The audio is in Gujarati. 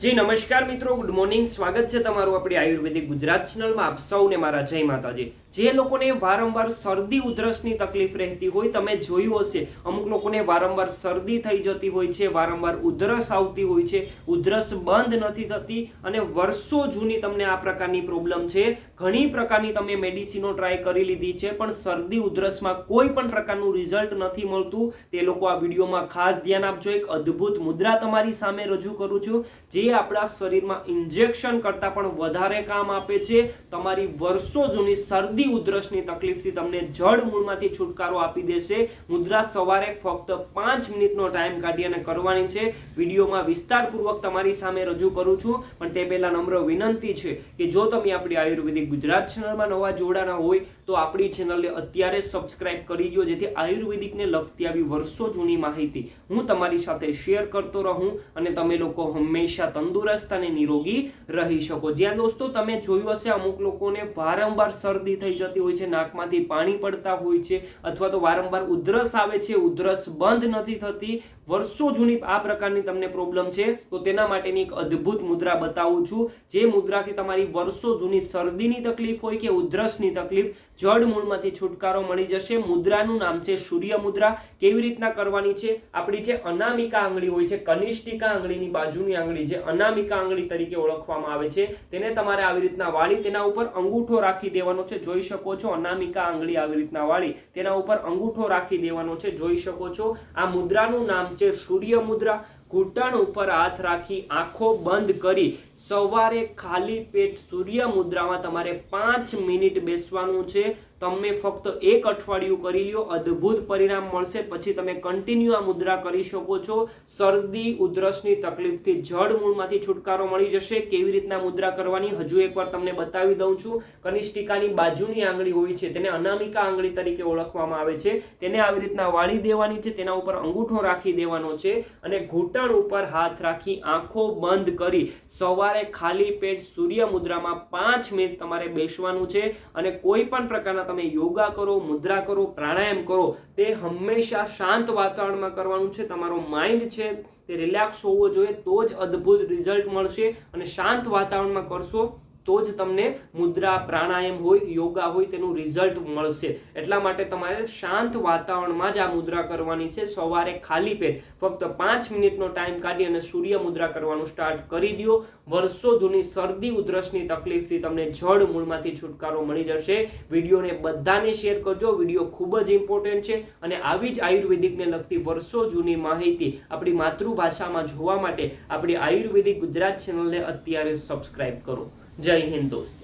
જી, નમસ્કાર મિત્રો. ગુડ મોર્નિંગ સ્વાગત છે તમારું આપણી આયુર્વેદિક ગુજરાત ચેનલમાં આપ સૌને મારા જય માતાજી. જે લોકોને વારંવાર શરદી, ઉધરસની તકલીફ રહેતી હોય, તમે જોયું હશે, અમુક લોકોને વારંવાર શરદી થઈ જતી હોય છે, વારંવાર ઉધરસ આવતી હોય છે. ઉધરસ બંધ નથી થતી અને વર્ષો જૂની તમને આ પ્રકારની પ્રોબ્લેમ છે. ઘણી પ્રકારની તમે મેડિસિનો ટ્રાય કરી લીધી છે, પણ શરદી, ઉધરસમાં કોઈ પણ પ્રકારનું રિઝલ્ટ નથી મળતું. તે લોકો આ વિડીયોમાં ખાસ ધ્યાન આપજો. એક અદ્ભુત મુદ્રા તમારી સામે રજૂ કરું છું. જે આપણા શરીરમાં ઇન્જેક્શન કરતાં પણ વધારે કામ આપે છે. તમારી વર્ષો જૂની શરદી, ઉધરસની તકલીફથી તમને જડ મૂળમાંથી છુટકારો આપી દેશે. મુદ્રા સવારે ફક્ત પાંચ મિનિટનો ટાઈમ કાઢી અને કરવાની છે. વિડીયોમાં વિસ્તારપૂર્વક તમારી સામે રજૂ કરું છું. પણ તે પહેલાં નમ્ર વિનંતી છે કે જો તમે આપણી આયુર્વેદિક ગુજરાત ચેનલમાં નવા જોડાના હોય, તો આપણી ચેનલને અત્યારે સબસ્ક્રાઇબ કરી દો જેથી આયુર્વેદિકને લગતી આવી વર્ષો જૂની માહિતી હું તમારી સાથે શેર કરતો રહું અને તમે લોકો હંમેશા તંદુરસ્ત અને નિરોગી રહી શકો. જ્યાં દોસ્તો તમે જોયું હશે, અમુક લોકોને વારંવાર શરદી થઈ જતી હોય છે, નાકમાંથી પાણી પડતા હોય છે, અથવા તો વારંવાર ઉધરસ આવે છે, ઉધરસ બંધ નથી થતી. વર્ષો જૂની આ પ્રકારની તમને પ્રોબ્લેમ છે. તો તેના માટેની એક અદ્ભુત મુદ્રા બતાવું છું. જે મુદ્રાથી તમારી વર્ષો જૂની શરદીની તકલીફ હોય કે ઉધરસની તકલીફ જડ મૂળમાંથી છુટકારો મળી જશે. મુદ્રાનું નામ છે સૂર્ય મુદ્રા. કેવી રીતના કરવાની છે? આપણી જે અનામિકા આંગળી હોય છે, કનિષ્ઠિકા આંગળીની બાજુની આંગળી, જે અનામિકા આંગળી તરીકે ઓળખવામાં આવે છે. તેને તમારે આવી રીતના વાળી, તેના ઉપર અંગૂઠો રાખી દેવાનો છે. જોઈ શકો છો, અનામિકા આંગળી આવી રીતના વાળી, તેના ઉપર અંગૂઠો રાખી દેવાનો છે. જોઈ શકો છો, આ મુદ્રાનું નામ છે સૂર્ય મુદ્રા. ઘૂંટણ ઉપર હાથ રાખી આંખો બંધ કરી સવારે ખાલી પેટ સૂર્ય મુદ્રામાં તમારે પાંચ મિનિટ બેસવાનું છે. તમે ફક્ત એક અઠવાડિયું કરી લ્યો. અદ્ભુત પરિણામ મળશે. પછી તમે કન્ટિન્યુ આ મુદ્રા કરી શકો છો. શરદી, ઉધરસની તકલીફથી જડ મૂળમાંથી છુટકારો મળી જશે. કેવી રીતના મુદ્રા કરવાની? હજુ એકવાર તમને બતાવી દઉં છું. કનિષ્ઠિકાની બાજુની આંગળી હોય છે. તેને અનામિકા આંગળી તરીકે ઓળખવામાં આવે છે. તેને આવી રીતના વાળી દેવાની છે. તેના ઉપર અંગૂઠો રાખી દેવાનો છે. અને ઘૂંટણ ઉપર હાથ રાખી આંખો બંધ કરી સવારે ખાલી પેટ સૂર્ય મુદ્રામાં પાંચ મિનિટ તમારે બેસવાનું છે અને કોઈ પણ પ્રકારના તમે યોગા કરો, મુદ્રા કરો, પ્રાણાયામ કરો, તે હંમેશા શાંત વાતાવરણમાં કરવાનું છે. તમારો માઇન્ડ છે તે રિલેક્સ હોવો જોઈએ, તો જ અદ્ભુત રિઝલ્ટ મળશે અને શાંત વાતાવરણમાં કરશો તો જ તમને મુદ્રા, પ્રાણાયામ હોય, યોગા હોય, તેનું રિઝલ્ટ મળશે. એટલા માટે તમારે શાંત વાતાવરણમાં જ આ મુદ્રા કરવાની છે. સવારે ખાલી પેટ ફક્ત પાંચ મિનિટનો ટાઈમ કાઢી અને સૂર્ય મુદ્રા કરવાનું સ્ટાર્ટ કરી દો વર્ષો જૂની શરદી, ઉધરસની તકલીફથી તમને જડ મૂળમાંથી છુટકારો મળી જશે. વિડીયોને બધાને શેર કરજો. વીડિયો ખૂબ જ ઇમ્પોર્ટન્ટ છે અને આવી જ આયુર્વેદિકને લગતી વર્ષો જૂની માહિતી આપણી માતૃભાષામાં જોવા માટે આપણી આયુર્વેદિક ગુજરાત ચેનલને અત્યારે સબસ્ક્રાઇબ કરો. જય હિન્દ દોસ્ત